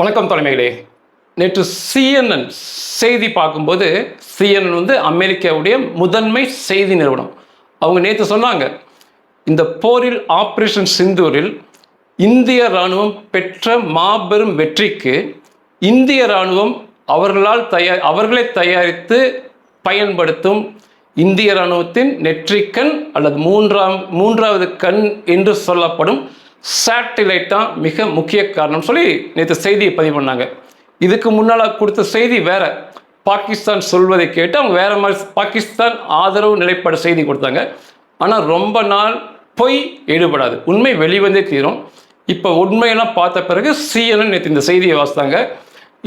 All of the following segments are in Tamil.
வணக்கம் தலைமைகளே. நேற்று சிஎன்என் செய்தி பார்க்கும்போது சிஎன்என் வந்து அமெரிக்காவுடைய முதன்மை செய்தி நிறுவனம். அவங்க நேற்று சொன்னாங்க இந்த போரில் ஆப்ரேஷன் சிந்தூரில் இந்திய இராணுவம் பெற்ற மாபெரும் வெற்றிக்கு இந்திய இராணுவம் அவர்களால் தயார் அவர்களே தயாரித்து பயன்படுத்தும் இந்திய இராணுவத்தின் நெற்றிக்கண் அல்லது மூன்றாம் மூன்றாவது கண் என்று சொல்லப்படும் சேட்டிலைட் தான் மிக முக்கிய காரணம் சொல்லி நேற்று செய்தியை பதிவு பண்ணாங்க. இதுக்கு முன்னால் கொடுத்த செய்தி வேற. பாகிஸ்தான் சொல்வதை கேட்டு அவங்க வேற மாதிரி பாகிஸ்தான் ஆதரவு நிலைப்பாடு செய்தி கொடுத்தாங்க. ஆனால் ரொம்ப நாள் பொய் ஈடுபடாது. உண்மை வெளிவந்தே தீரும். இப்போ உண்மையெல்லாம் பார்த்த பிறகு சிஎன்என் நேற்று இந்த செய்தியை வாசித்தாங்க.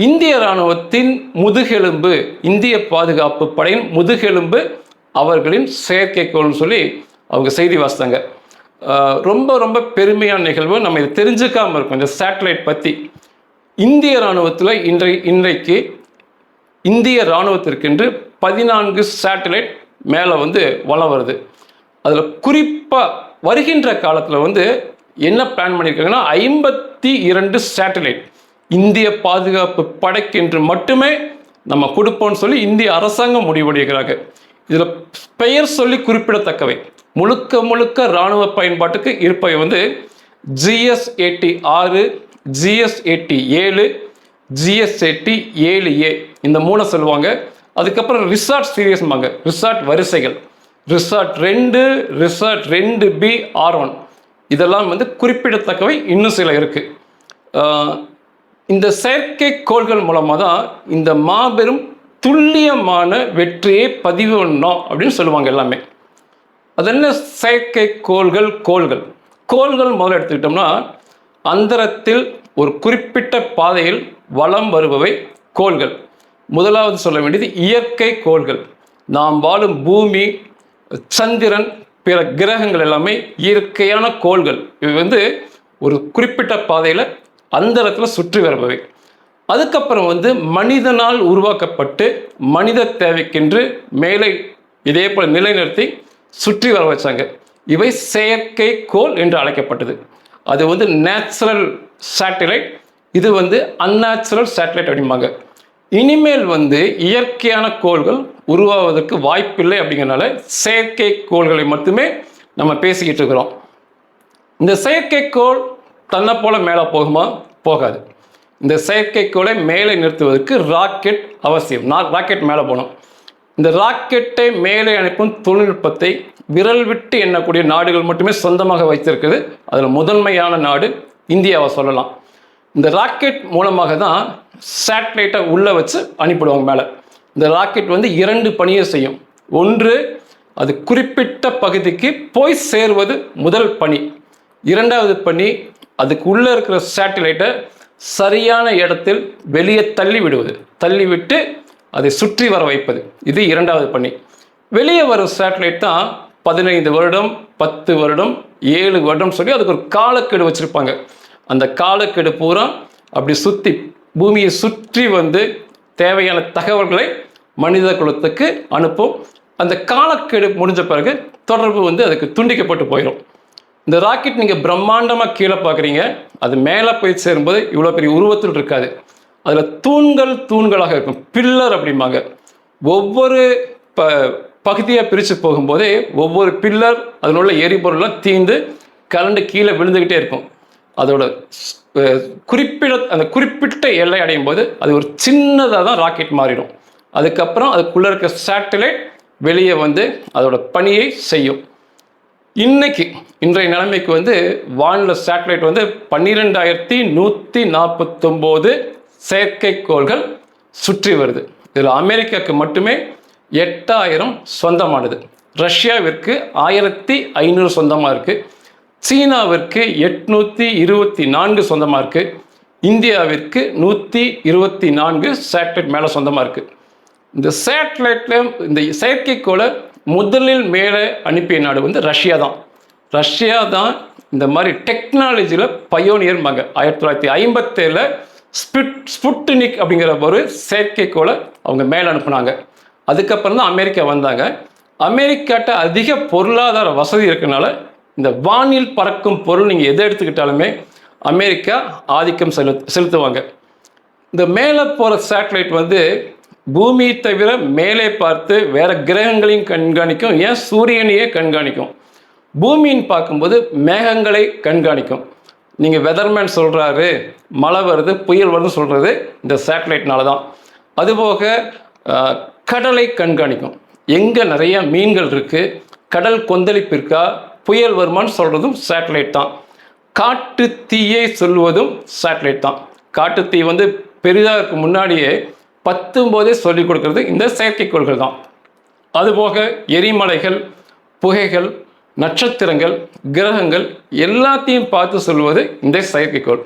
இந்திய இராணுவத்தின் முதுகெலும்பு இந்திய பாதுகாப்பு படையின் முதுகெலும்பு அவர்களின் செயற்கைக்கோள்னு சொல்லி அவங்க செய்தி வாசித்தாங்க. ரொம்ப ரொம்ப பெருமையான நிகழ்வு. நம்ம இதை தெரிஞ்சுக்காம இருக்கோம். இந்த சேட்டலைட் பற்றி இந்திய இராணுவத்தில் இன்றை இன்றைக்கு இந்திய இராணுவத்திற்கென்று பதினான்கு சேட்டலைட் மேலே வந்து வளம் வருது. அதில் குறிப்பாக வருகின்ற காலத்தில் வந்து என்ன பிளான் பண்ணியிருக்காங்கன்னா ஐம்பத்தி இரண்டு சேட்டலைட் இந்திய பாதுகாப்பு படைக்கென்று மட்டுமே நம்ம கொடுப்போம்னு சொல்லி இந்திய அரசாங்கம் முடிவெடுக்கிறாங்க. இதில் பெயர் சொல்லி குறிப்பிடத்தக்கவை. முழுக்க முழுக்க இராணுவ பயன்பாட்டுக்கு இருப்பவை வந்து ஜிஎஸ் ஏடி ஆறு ஜிஎஸ் ஏடி ஏழு ஜிஎஸ் ஏடி ஏழு ஏ. இந்த மூணை சொல்லுவாங்க. அதுக்கப்புறம் ரிசார்ட் சீரியஸ்மாங்க ரிசார்ட் வரிசைகள். ரிசார்ட் ரெண்டு ரிசார்ட் ரெண்டு பி ஆர் ஒன். இதெல்லாம் வந்து குறிப்பிடத்தக்கவை. இன்னும் சில இருக்குது இந்த செயற்கை கோள்கள் மூலமாக தான் இந்த மாபெரும் துல்லியமான வெற்றியை பதிவு பண்ணோம் அப்படின்னு சொல்லுவாங்க எல்லாமே. அது என்ன? செயற்கை கோள்கள் கோள்கள். கோள்கள் முதல்ல எடுத்துக்கிட்டோம்னா அந்தரத்தில் ஒரு குறிப்பிட்ட பாதையில் வளம் வருபவை கோள்கள். முதலாவது சொல்ல வேண்டியது இயற்கை கோள்கள். நாம் வாழும் பூமி சந்திரன் பிற கிரகங்கள் எல்லாமே இயற்கையான கோள்கள். இவை வந்து ஒரு குறிப்பிட்ட பாதையில் அந்தரத்தில் சுற்றி வருபவை. அதுக்கப்புறம் வந்து மனிதனால் உருவாக்கப்பட்டு மனித தேவைக்கென்று மேலே இதே போல் நிலைநிறுத்தி சுற்றி வர வச்சாங்க. இவை செயற்கை கோள் என்று அழைக்கப்பட்டது. அது வந்து நேச்சுரல் சேட்டலைட் இது வந்து அந்நேச்சுரல் சேட்டலைட் அப்படிம்பாங்க. இனிமேல் வந்து இயற்கையான கோள்கள் உருவாவதற்கு வாய்ப்பில்லை அப்படிங்கிறனால செயற்கை கோள்களை மட்டுமே நம்ம பேசிக்கிட்டு இருக்கிறோம். இந்த செயற்கைக்கோள் தன்னை போல மேலே போகுமா? போகாது. இந்த செயற்கைக்கோளை மேலே நிறுத்துவதற்கு ராக்கெட் அவசியம். நான் ராக்கெட் மேலே போகணும். இந்த ராக்கெட்டை மேலே அனுப்பும் தொழில்நுட்பத்தை விரல் விட்டு எண்ணக்கூடிய நாடுகள் மட்டுமே சொந்தமாக வைத்திருக்குது. அதில் முதன்மையான நாடு இந்தியாவை சொல்லலாம். இந்த ராக்கெட் மூலமாக தான் சேட்டலைட்டை உள்ளே வச்சு அனுப்பிடுவாங்க மேலே. இந்த ராக்கெட் வந்து இரண்டு பணியை செய்யும். ஒன்று அது குறிப்பிட்ட பகுதிக்கு போய் சேர்வது முதல் பணி. இரண்டாவது பணி அதுக்கு உள்ளே இருக்கிற சேட்டலைட்டை சரியான இடத்தில் வெளியே தள்ளி விடுவது தள்ளிவிட்டு அதை சுற்றி வர வைப்பது. இது இரண்டாவது பணி. வெளியே வரும் சேட்டலைட் தான் பதினைந்து வருடம் பத்து வருடம் ஏழு வருடம் சொல்லி அதுக்கு ஒரு காலக்கெடு வச்சுருப்பாங்க. அந்த காலக்கெடு பூரா அப்படி சுற்றி பூமியை சுற்றி வந்து தேவையான தகவல்களை மனித குலத்துக்கு அனுப்பும். அந்த காலக்கெடு முடிஞ்ச பிறகு தொடர்பு வந்து அதுக்கு துண்டிக்கப்பட்டு போயிடும் இந்த ராக்கெட் நீங்கள் பிரம்மாண்டமாக கீழே பார்க்குறீங்க. அது மேலே போய் சேரும்போது இவ்வளோ பெரிய உருவத்தில் இருக்காது. அதில் தூண்கள் தூண்களாக இருக்கும். பில்லர் அப்படிம்பாங்க. ஒவ்வொரு ப பகுதியாக பிரித்து போகும்போதே ஒவ்வொரு பில்லர் அதில் உள்ள எரிபொருள்லாம் தீந்து கரண்டு கீழே விழுந்துக்கிட்டே இருக்கும். அதோட குறிப்பிட அந்த குறிப்பிட்ட எல்லை அடையும் போது அது ஒரு சின்னதாக தான் ராக்கெட் மாறிடும். அதுக்கப்புறம் அதுக்குள்ளே இருக்க சேட்டலைட் வெளியே வந்து அதோட பணியை செய்யும். இன்னைக்கு இன்றைய நிலைமைக்கு வந்து வானில சேட்டலைட் வந்து பன்னிரெண்டாயிரத்தி நூற்றி நாற்பத்தொம்போது செயற்கைக்கோள்கள் சுற்றி வருது. இதில் அமெரிக்காவுக்கு மட்டுமே எட்டாயிரம் சொந்தமானது. ரஷ்யாவிற்கு ஆயிரத்தி ஐநூறு சொந்தமாக இருக்குது சீனாவிற்கு எட்நூற்றி இருபத்தி நான்கு சொந்தமாக இருக்குது இந்தியாவிற்கு நூற்றி இருபத்தி நான்கு சேட்டலைட் மேலே சொந்தமாக இருக்குது இந்த சேட்டலைட்டில் இந்த செயற்கைக்கோளை முதலில் மேலே அனுப்பிய நாடு வந்து ரஷ்யா தான். ரஷ்யா தான் இந்த மாதிரி டெக்னாலஜியில் பயோனியர்பாங்க ஆயிரத்தி தொள்ளாயிரத்தி ஐம்பத்தேழில் ஸ்பிட் ஸ்புட்னிக் அப்படிங்கிற ஒரு செயற்கைக்கோளை அவங்க மேலே அனுப்புனாங்க. அதுக்கப்புறம் தான் அமெரிக்கா வந்தாங்க. அமெரிக்காட்ட அதிக பொருளாதார வசதி இருக்கனால இந்த வானில் பறக்கும் பொருள் நீங்கள் எதை எடுத்துக்கிட்டாலுமே அமெரிக்கா ஆதிக்கம் செலு செலுத்துவாங்க. இந்த மேலே போகிற சேட்டலைட் வந்து பூமியை தவிர மேலே பார்த்து வேற கிரகங்களையும் கண்காணிக்கும். ஏன்? சூரியனையே கண்காணிக்கும். பூமின்னு பார்க்கும்போது மேகங்களை கண்காணிக்கும். நீங்கள் வெதர்மேன் சொல்கிறாரு மழை வருது புயல் வருதுன்னு சொல்கிறது இந்த சேட்டலைட்னால தான் அதுபோக கடலை கண்காணிக்கும். எங்கே நிறைய மீன்கள் இருக்குது கடல் கொந்தளிப்பு இருக்கா புயல் வருமான்னு சொல்கிறதும் சேட்டலைட் தான் காட்டு தீயை சொல்வதும் சேட்டலைட் தான் காட்டு தீ வந்து பெரிதாக இருக்கு முன்னாடியே பத்தும்போதே சொல்லிக் கொடுக்கறது இந்த செயற்கைக்கோள்கள் தான். அதுபோக எரிமலைகள் புகைகள் நட்சத்திரங்கள் கிரகங்கள் எல்லாத்தையும் பார்த்து சொல்வது இந்த செயற்கைக்கோள்.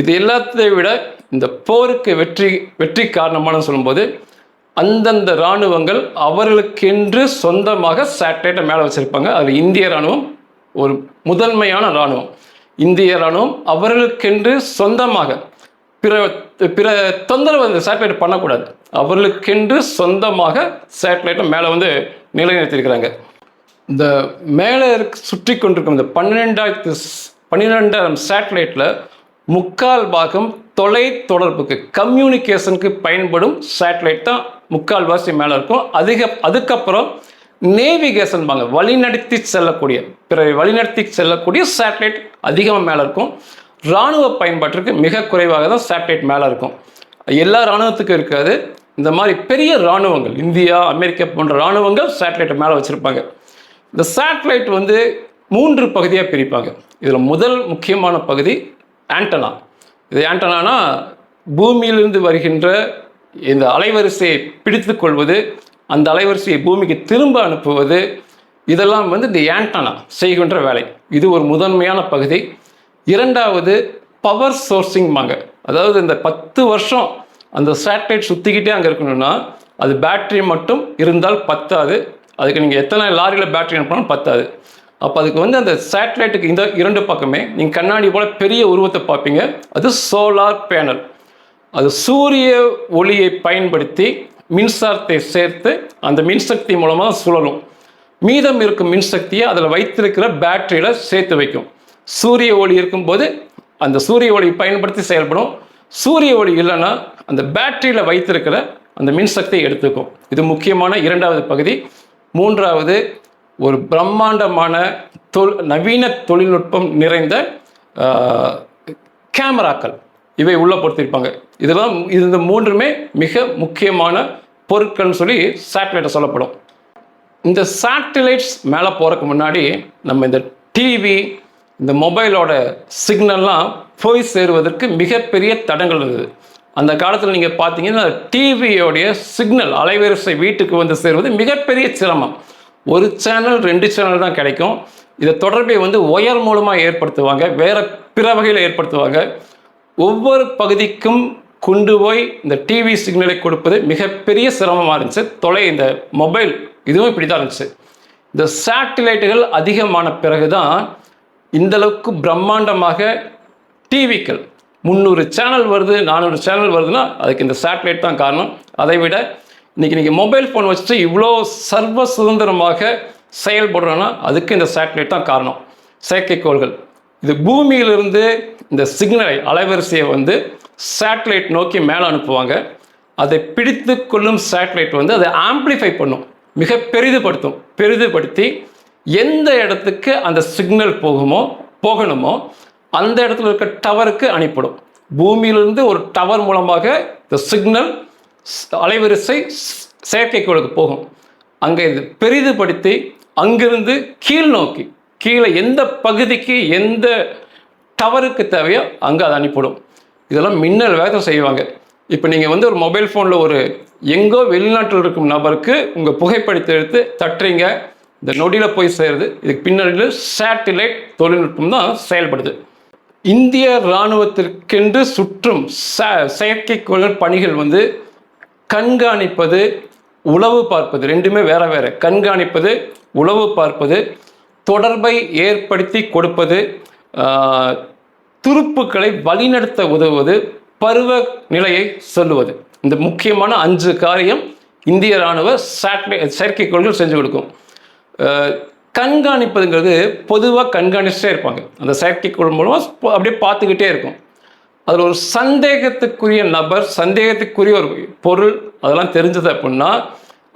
இது எல்லாத்தையும் விட இந்த போருக்கு வெற்றி வெற்றி காரணமான சொல்லும்போது அந்தந்த இராணுவங்கள் அவர்களுக்கென்று சொந்தமாக சேட்டலைட்டை மேலே வச்சுருப்பாங்க. அதில் இந்திய இராணுவம் ஒரு முதன்மையான இராணுவம். இந்திய இராணுவம் அவர்களுக்கென்று சொந்தமாக பிற பிற தொந்தரவு அந்த சேட்டலைட் பண்ணக்கூடாது. அவர்களுக்கென்று சொந்தமாக சேட்டலைட்டை மேலே வந்து நிலைநிறுத்தியிருக்கிறாங்க இந்த மேலே இருக்க சுற்றி கொண்டிருக்கும் இந்த பன்னிரெண்டாயிரத்து பன்னிரெண்டாயிரம் சேட்டலைட்டில் முக்கால் பாகம் தொலை தொடர்புக்கு கம்யூனிகேஷனுக்கு பயன்படும் சேட்டலைட் தான் முக்கால்வாசி மேலே இருக்கும். அதிக அதுக்கப்புறம் நேவிகேஷன் பாங்க வழிநடத்தி செல்லக்கூடிய பிற வழிநடத்தி செல்லக்கூடிய சேட்டலைட் அதிகமாக மேலே இருக்கும். இராணுவ பயன்பாட்டிற்கு மிக குறைவாக தான் சேட்டலைட் மேலே இருக்கும். எல்லா இராணுவத்துக்கும் இருக்காது. இந்த மாதிரி பெரிய இராணுவங்கள் இந்தியா அமெரிக்கா போன்ற இராணுவங்கள் சேட்டலைட்டை மேலே வச்சுருப்பாங்க. இந்த சேட்டலைட் வந்து மூன்று பகுதியாக பிரிப்பாங்க. இதில் முதல் முக்கியமான பகுதி ஆண்டனா இது ஆண்டனானா பூமியிலிருந்து வருகின்ற இந்த அலைவரிசையை பிடித்து கொள்வது அந்த அலைவரிசையை பூமிக்கு திரும்ப அனுப்புவது இதெல்லாம் வந்து இந்த ஆண்டனா செய்கின்ற வேலை. இது ஒரு முதன்மையான பகுதி. இரண்டாவது பவர் சோர்ஸிங்மாங்க அதாவது இந்த பத்து வருஷம் அந்த சேட்டலைட் சுற்றிக்கிட்டே அங்கே இருக்கணும்னா அது பேட்டரி மட்டும் இருந்தால் பத்தாது. அதுக்கு நீங்கள் எத்தனை லாரியில் பேட்டரி அனுப்பினாலும் பத்தாது. அப்போ அதுக்கு வந்து அந்த சேட்டலைட்டுக்கு இந்த இரண்டு பக்கமே நீங்கள் கண்ணாடி போல் பெரிய உருவத்தை பார்ப்பீங்க. அது சோலார் பேனல் அது சூரிய ஒளியை பயன்படுத்தி மின்சாரத்தை சேர்த்து அந்த மின்சக்தி மூலமாக சுழலும். மீதம் இருக்கும் மின்சக்தியை அதில் வைத்திருக்கிற பேட்டரியில் சேர்த்து வைக்கும். சூரிய ஒளி இருக்கும்போது அந்த சூரிய ஒளியை பயன்படுத்தி செயல்படும். சூரிய ஒளி இல்லைன்னா அந்த பேட்டரியில் வைத்திருக்கிற அந்த மின்சக்தியை எடுத்துக்கும். இது முக்கியமான இரண்டாவது பகுதி. மூன்றாவது ஒரு பிரம்மாண்டமான தொல் நவீன தொழில்நுட்பம் நிறைந்த கேமராக்கள். இவை உள்ளே பொறுத்திருப்பாங்க இதெல்லாம் இது இந்த மூன்றுமே மிக முக்கியமான பொருட்கள்னு சொல்லி சேட்டலைட்டை சொல்லப்படும். இந்த சேட்டலைட்ஸ் மேலே போகிறதுக்கு முன்னாடி நம்ம இந்த டிவி இந்த மொபைலோட சிக்னல்லாம் போய் சேருவதற்கு மிகப்பெரிய தடங்கள் இருந்தது அந்த காலத்தில் நீங்கள் பார்த்தீங்கன்னா டிவியோடைய சிக்னல் அலைவரிசை வீட்டுக்கு வந்து சேருவது மிகப்பெரிய சிரமம். ஒரு சேனல் ரெண்டு சேனல் தான் கிடைக்கும். இதை தொடர்பை வந்து ஒயர் மூலமாக ஏற்படுத்துவாங்க வேறு பிற வகையில் ஏற்படுத்துவாங்க. ஒவ்வொரு பகுதிக்கும் கொண்டு போய் இந்த டிவி சிக்னலை கொடுப்பது மிகப்பெரிய சிரமமாக இருந்துச்சு. தொலை இந்த மொபைல் இதுவும் இப்படி தான் இருந்துச்சு. இந்த சேட்டிலைட்டுகள் அதிகமான பிறகு தான் இந்தளவுக்கு பிரம்மாண்டமாக டிவிக்கள் முந்நூறு சேனல் வருது நானூறு சேனல் வருதுன்னா அதுக்கு இந்த சேட்டலைட் தான் காரணம். அதை விட இன்றைக்கி நீங்கள் மொபைல் ஃபோன் வச்சுட்டு இவ்வளோ சர்வ சுதந்திரமாக செயல்படுறோன்னா அதுக்கு இந்த சேட்டலைட் தான் காரணம். செயற்கைக்கோள்கள். இது பூமியிலிருந்து இந்த சிக்னலை அலைவரிசையை வந்து சேட்டலைட் நோக்கி மேலே அனுப்புவாங்க. அதை பிடித்து கொள்ளும் சேட்டலைட் வந்து அதை ஆம்ப்ளிஃபை பண்ணும். மிக பெரிதுபடுத்தும். பெரிதுபடுத்தி எந்த இடத்துக்கு அந்த சிக்னல் போகுமோ போகணுமோ அந்த இடத்துல இருக்க டவருக்கு அனுப்பிடும் பூமியிலிருந்து ஒரு டவர் மூலமாக இந்த சிக்னல் அலைவரிசை செயற்கைக்கோளுக்கு போகும். அங்கே இது பெரிதுபடுத்தி அங்கிருந்து கீழ் நோக்கி கீழே எந்த பகுதிக்கு எந்த டவருக்கு தேவையோ அங்கே அதை அனுப்பிடும் இதெல்லாம் மின்னல் வேகத்தை செய்வாங்க. இப்போ நீங்கள் வந்து ஒரு மொபைல் ஃபோனில் ஒரு எங்கோ வெளிநாட்டில் இருக்கும் நபருக்கு உங்கள் புகைப்படத்தை எடுத்து தட்டுறீங்க. இந்த நொடியில் போய் சேருது. இதுக்கு பின்னாடி சேட்டிலைட் தொழில்நுட்பம் தான் செயல்படுது. இந்திய இராணுவத்திற்கென்று சுற்றும் ச- செயற்கைக்கோள் பணிகள் வந்து கண்காணிப்பது உளவு பார்ப்பது ரெண்டுமே வேற வேற. கண்காணிப்பது உளவு பார்ப்பது தொடர்பை ஏற்படுத்தி கொடுப்பது துருப்புக்களை வழிநடத்த உதவுவது பருவ நிலையை சொல்லுவது. இந்த முக்கியமான அஞ்சு காரியம் இந்திய இராணுவ சேட்டலைட் செயற்கைக்கோள்கள் செஞ்சு கொடுக்கும். கண்காணிப்பதுங்கிறது பொதுவாக கண்காணிச்சுட்டே இருப்பாங்க. அந்த செயற்கைக்கோள் மூலமாக அப்படியே பார்த்துக்கிட்டே இருக்கும். அதில் ஒரு சந்தேகத்துக்குரிய நபர் சந்தேகத்துக்குரிய ஒரு பொருள் அதெல்லாம் தெரிஞ்சது அப்படின்னா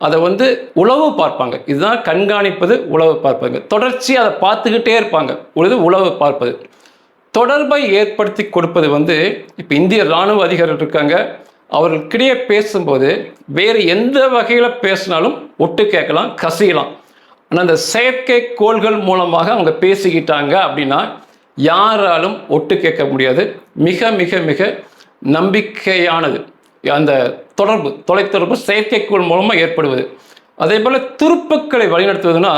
அதை வந்து உளவு பார்ப்பாங்க. இதுதான் கண்காணிப்பது உளவு பார்ப்பாங்க தொடர்ச்சி அதை பார்த்துக்கிட்டே இருப்பாங்க. ஒரு உளவு பார்ப்பது. தொடர்பை ஏற்படுத்தி கொடுப்பது வந்து இப்போ இந்திய இராணுவ அதிகாரிகள் இருக்காங்க. அவர்களுக்கிடையே பேசும்போது வேறு எந்த வகையில் பேசினாலும் ஒட்டு கேட்கலாம் கசியலாம். ஆனால் அந்த செயற்கை கோள்கள் மூலமாக அவங்க பேசிக்கிட்டாங்க அப்படின்னா யாராலும் ஒட்டு கேட்க முடியாது. மிக மிக மிக நம்பிக்கையானது. அந்த தொடர்பு தொலைத்தொடர்பு செயற்கைக்கோள் மூலமாக ஏற்படுவது. அதே போல் துருப்புக்களை வழிநடத்துவதுன்னா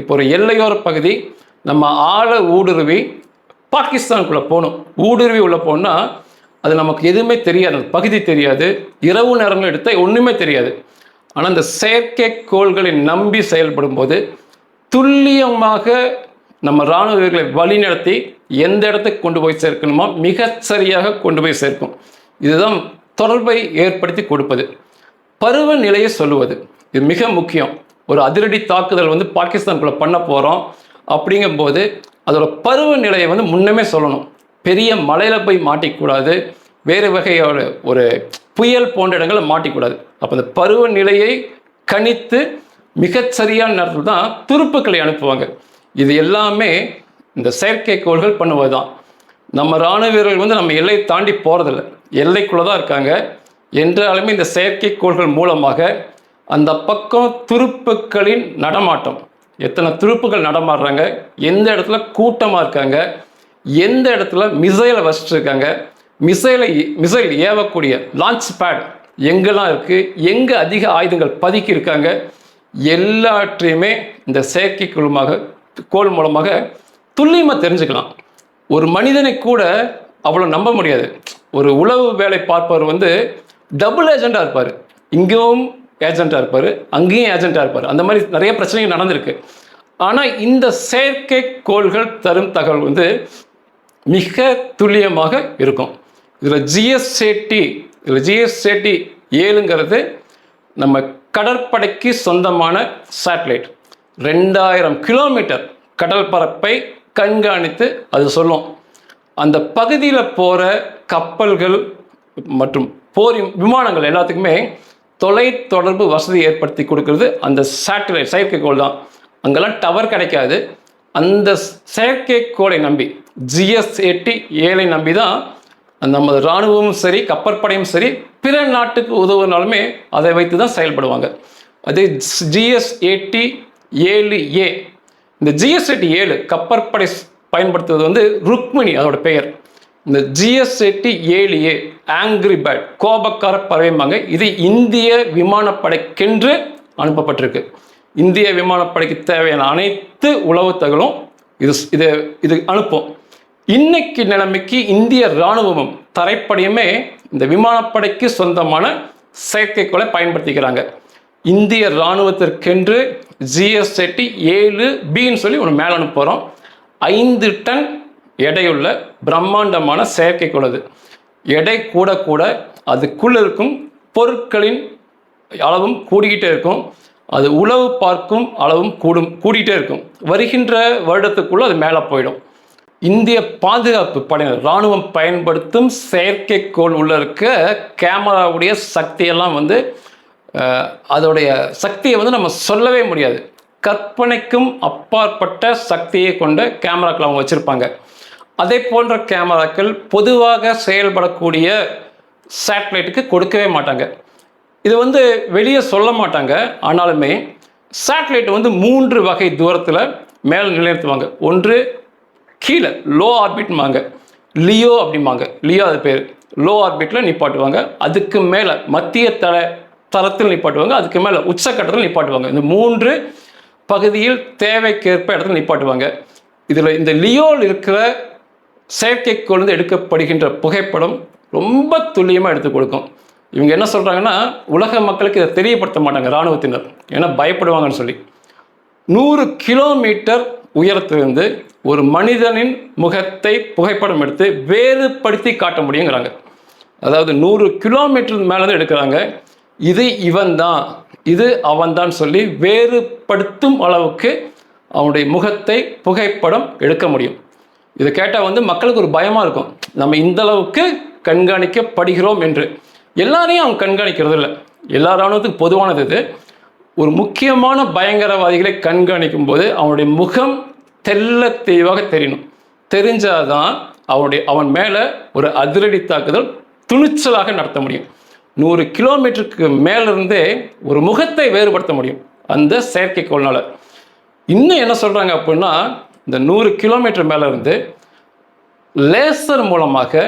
இப்போ ஒரு எல்லையோர பகுதி நம்ம ஆழ ஊடுருவி பாகிஸ்தானுக்குள்ளே போகணும். ஊடுருவி உள்ளே போனால் அது நமக்கு எதுவுமே தெரியாது. அந்த பகுதி தெரியாது. இரவு நேரங்கள் எடுத்தால் ஒன்றுமே தெரியாது. ஆனால் அந்த செயற்கைக்கோள்களை நம்பி செயல்படும் போது துல்லியமாக நம்ம இராணுவ வீரர்களை வழிநடத்தி எந்த இடத்துக்கு கொண்டு போய் சேர்க்கணுமோ மிகச்சரியாக கொண்டு போய் சேர்க்கும். இதுதான் தொடர்பை ஏற்படுத்தி கொடுப்பது. பருவநிலையை சொல்லுவது. இது மிக முக்கியம். ஒரு அதிரடி தாக்குதல் வந்து பாகிஸ்தானுக்குள்ளே பண்ண போகிறோம் அப்படிங்கும்போது அதோட பருவநிலையை வந்து முன்னமே சொல்லணும். பெரிய மலையில் போய் மாட்டிக்கூடாது. வேறு வகையோட ஒரு புயல் போன்ற இடங்களில் மாட்டிக்கூடாது. அப்போ அந்த பருவநிலையை கணித்து மிகச்சரியான நேரத்தில் தான் துருப்புக்களை அனுப்புவாங்க. இது எல்லாமே இந்த செயற்கைக்கோள்கள் பண்ணுவது தான் நம்ம இராணுவ வீரர்கள் வந்து நம்ம எல்லையை தாண்டி போகிறதில்ல எல்லைக்குள்ளே தான் இருக்காங்க. என்றாலுமே இந்த செயற்கைக்கோள்கள் மூலமாக அந்த பக்கம் துருப்புக்களின் நடமாட்டம் எத்தனை துருப்புகள் நடமாடுறாங்க எந்த இடத்துல கூட்டமாக இருக்காங்க எந்த இடத்துல மிசைலை வச்சுட்ருக்காங்க மிசைலை மிசைல் ஏவக்கூடிய லான்ச் பேட் எங்கெல்லாம் இருக்குது எங்கே அதிக ஆயுதங்கள் பதுக்கி இருக்காங்க எல்லாற்றையுமே இந்த செயற்கைக்கோளுமாக கோள் மூலமாக துல்லியமாக தெரிஞ்சுக்கலாம். ஒரு மனிதனை கூட அவ்வளோ நம்ப முடியாது. ஒரு உளவு வேலை பார்ப்பவர் வந்து டபுள் ஏஜெண்டாக இருப்பார். இங்கேயும் ஏஜெண்டாக இருப்பார் அங்கேயும் ஏஜெண்டாக இருப்பார். அந்த மாதிரி நிறைய பிரச்சனைகள் நடந்திருக்கு. ஆனால் இந்த செயற்கை கோள்கள் தரும் தகவல் வந்து மிக துல்லியமாக இருக்கும். இதில் ஜிஎஸ்ஏடி இதில் ஜிஎஸ்ஏடி ஏழுங்கிறது நம்ம கடற்படைக்கு சொந்தமான சேட்டலைட் ரெண்டாயிரம் கிலோமீட்டர் கடல் பரப்பை கண்காணித்து அது சொல்லும். அந்த பகுதியில் போகிற கப்பல்கள் மற்றும் போர் விமானங்கள் எல்லாத்துக்குமே தொலை தொடர்பு வசதி ஏற்படுத்தி கொடுக்கறது அந்த சேட்டலைட் செயற்கைக்கோள் தான். அங்கெல்லாம் டவர் கிடைக்காது. அந்த செயற்கைக்கோளை நம்பி ஜிஎஸ்ஏடி ஏழை நம்பி தான் நமது இராணுவமும் சரி கப்பற்படையும் சரி பிற நாட்டுக்கு உதவுனாலுமே அதை வைத்து தான் செயல்படுவாங்க. அதே ஜிஎஸ்ஏடி ஏழு ஏ. இந்த ஜிஎஸ்ஏடி ஏழு கப்பற்படை பயன்படுத்துவது வந்து ருக்மிணி அதோட பெயர். இந்த ஜிஎஸ்ஏடி ஏழு ஏ ஆங்கிரி பேர்ட் கோபக்கார பறவைம்பாங்க. இது இந்திய விமானப்படைக்கென்று அனுப்பப்பட்டிருக்கு. இந்திய விமானப்படைக்கு தேவையான அனைத்து உளவு தகவலும் இது இது இது அனுப்பும். இன்னைக்கு நிலைமைக்கு இந்திய இராணுவமும் தரைப்படையுமே இந்த விமானப்படைக்கு சொந்தமான செயற்கைக்கோளை பயன்படுத்திக்கிறாங்க. இந்திய இராணுவத்திற்கென்று ஜிஎஸ்எட்டி ஏழு பின்னு சொல்லி ஒன்று மேலே அனுப்புகிறோம் ஐந்து டன் எடையுள்ள பிரம்மாண்டமான செயற்கைக்கோள் அது. எடை கூட கூட அதுக்குள்ள இருக்கும் பொருட்களின் அளவும் கூடிக்கிட்டே இருக்கும். அது உளவு பார்க்கும் அளவும் கூடும் கூடிக்கிட்டே இருக்கும். வருகின்ற வருடத்துக்குள்ளே அது மேலே போயிடும். இந்திய பாதுகாப்பு படையினர் இராணுவம் பயன்படுத்தும் செயற்கைக்கோள் உள்ள இருக்க கேமராவுடைய சக்தியெல்லாம் வந்து அதோடைய சக்தியை வந்து நம்ம சொல்லவே முடியாது. கற்பனைக்கும் அப்பாற்பட்ட சக்தியை கொண்ட கேமராக்கள் அவங்க வச்சுருப்பாங்க. அதே போன்ற கேமராக்கள் பொதுவாக செயல்படக்கூடிய சேட்டலைட்டுக்கு கொடுக்கவே மாட்டாங்க. இது வந்து வெளியே சொல்ல மாட்டாங்க. ஆனாலுமே சேட்டலைட் வந்து மூன்று வகை தூரத்தில் மேலே நிலைநிறுத்துவாங்க. ஒன்று கீழே லோ ஆர்பிட்மாங்க லியோ அப்படிம்பாங்க. லியோ அது பேர். லோ ஆர்பிட்டில் நிப்பாட்டுவாங்க. அதுக்கு மேலே மத்திய தர தரத்தில் நிப்பாட்டுவாங்க. அதுக்கு மேலே உச்சக்கட்டத்தில் நிப்பாட்டுவாங்க. இந்த மூன்று பகுதியில் தேவைக்கேற்ப இடத்துல நிப்பாட்டுவாங்க. இதில் இந்த லியோவில் இருக்கிற செயற்கைக்கோள் வந்து எடுக்கப்படுகின்ற புகைப்படம் ரொம்ப துல்லியமாக எடுத்து கொடுக்கும். இவங்க என்ன சொல்கிறாங்கன்னா உலக மக்களுக்கு இதை தெரியப்படுத்த மாட்டாங்க இராணுவத்தினர். ஏன்னா பயப்படுவாங்கன்னு சொல்லி. நூறு கிலோமீட்டர் உயரத்திலிருந்து ஒரு மனிதனின் முகத்தை புகைப்படம் எடுத்து வேறுபடுத்தி காட்ட முடியுங்கிறாங்க. அதாவது நூறு கிலோமீட்டர் மேலே தான் எடுக்கிறாங்க. இது இவன் தான் இது அவன்தான் சொல்லி வேறுபடுத்தும் அளவுக்கு அவனுடைய முகத்தை புகைப்படம் எடுக்க முடியும். இதை கேட்டால் வந்து மக்களுக்கு ஒரு பயமாக இருக்கும். நம்ம இந்த அளவுக்கு கண்காணிக்கப்படுகிறோம் என்று. எல்லாரையும் அவங்க கண்காணிக்கிறது இல்லை. எல்லா பொதுவானது இது. ஒரு முக்கியமான பயங்கரவாதிகளை கண்காணிக்கும் போது அவனுடைய முகம் தெல்ல தெளிவாக தெரியணும். தெரிஞ்சாதான் அவனுடைய அவன் மேலே ஒரு அதிரடி தாக்குதல் துணிச்சலாக நடத்த முடியும். நூறு கிலோமீட்டருக்கு மேலிருந்தே ஒரு முகத்தை வேறுபடுத்த முடியும் அந்த செயற்கைக்கோள்னால இன்னும் என்ன சொல்கிறாங்க அப்படின்னா இந்த நூறு கிலோமீட்டர் மேலேருந்து லேசர் மூலமாக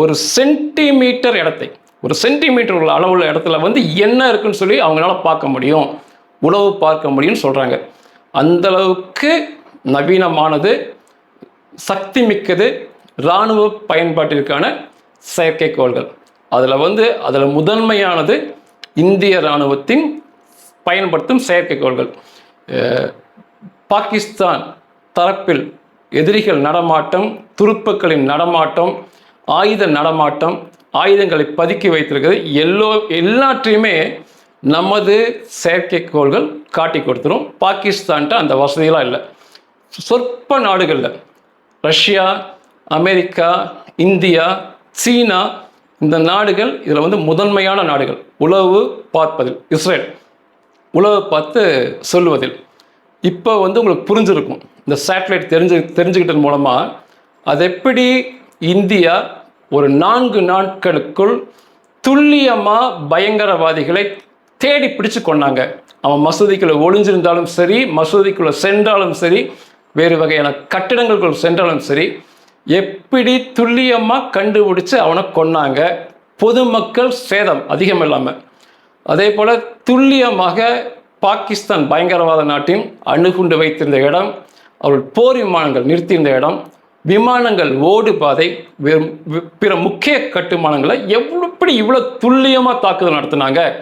ஒரு சென்டிமீட்டர் இடத்தை ஒரு சென்டிமீட்டர் உள்ள அளவுள்ள இடத்துல வந்து என்ன இருக்குன்னு சொல்லி அவங்களால பார்க்க முடியும். உளவு பார்க்க முடியும்னு சொல்கிறாங்க அந்த அளவுக்கு நவீனமானது சக்தி மிக்கது இராணுவ பயன்பாட்டிற்கான செயற்கைக்கோள்கள். அதில் வந்து அதில் முதன்மையானது இந்திய இராணுவத்தின் பயன்படுத்தும் செயற்கைக்கோள்கள். பாகிஸ்தான் தரப்பில் எதிரிகள் நடமாட்டம் துருப்புக்களின் நடமாட்டம் ஆயுத நடமாட்டம் ஆயுதங்களை பதுக்கி வைத்திருக்கிறது. எல்லோ எல்லாற்றையுமே நமது செயற்கைக்கோள்கள் காட்டி கொடுத்துரும். பாகிஸ்தான்ட்ட அந்த வசதியெல்லாம் இல்லை. சொற்ப நாடுகளில். ரஷ்யா அமெரிக்கா இந்தியா சீனா இந்த நாடுகள் இதில் வந்து முதன்மையான நாடுகள். உளவு பார்ப்பதில் இஸ்ரேல். உளவு பார்த்து சொல்லுவதில். இப்போ வந்து உங்களுக்கு புரிஞ்சிருக்கும். இந்த சேட்டலைட் தெரிஞ்சு தெரிஞ்சுக்கிட்டது மூலமாக அது எப்படி இந்தியா ஒரு நான்கு நாட்களுக்குள் துல்லியமாக பயங்கரவாதிகளை தேடி பிடிச்சு கொண்டாங்க. அவன் மசூதிக்குள்ளே ஒளிஞ்சிருந்தாலும் சரி மசூதிக்குள்ளே சென்றாலும் சரி வேறு வகையான கட்டிடங்களுக்குள் சென்றாலும் சரி எப்படி துல்லியமாக கண்டுபிடிச்சு அவனை கொன்னாங்க? பொதுமக்கள் சேதம் அதிகம் இல்லாமல் அதே போல் துல்லியமாக பாகிஸ்தான் பயங்கரவாத நாட்டின் அணுகுண்டு வைத்திருந்த இடம் அவர்கள் போர் விமானங்கள் நிறுத்தியிருந்த இடம் விமானங்கள் ஓடு பாதை பிற முக்கிய கட்டுமானங்களை எவ்வளோப்படி இவ்வளோ துல்லியமாக தாக்குதல் நடத்தினாங்க?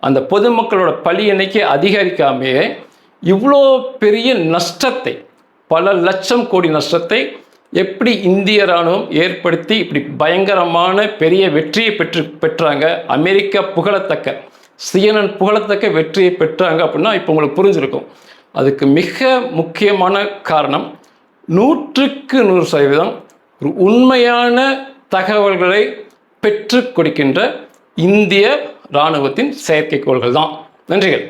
அந்த பொதுமக்களோட பழி எண்ணிக்கை அதிகரிக்காமையே இவ்வளோ பெரிய நஷ்டத்தை பல லட்சம் கோடி நஷ்டத்தை எப்படி இந்திய ராணுவம் ஏற்படுத்தி இப்படி பயங்கரமான பெரிய வெற்றியை பெற்று பெற்றாங்க? அமெரிக்கா புகழத்தக்க சிஎன்என் புகழத்தக்க வெற்றியை பெற்றாங்க அப்படின்னா இப்போ உங்களுக்கு புரிஞ்சிருக்கும். அதுக்கு மிக முக்கியமான காரணம் நூற்றுக்கு நூறு சதவீதம் ஒரு உண்மையான தகவல்களை பெற்று கொடுக்கின்ற இந்திய இராணுவத்தின் செயற்கைக்கோள்கள் தான். நன்றிகள்.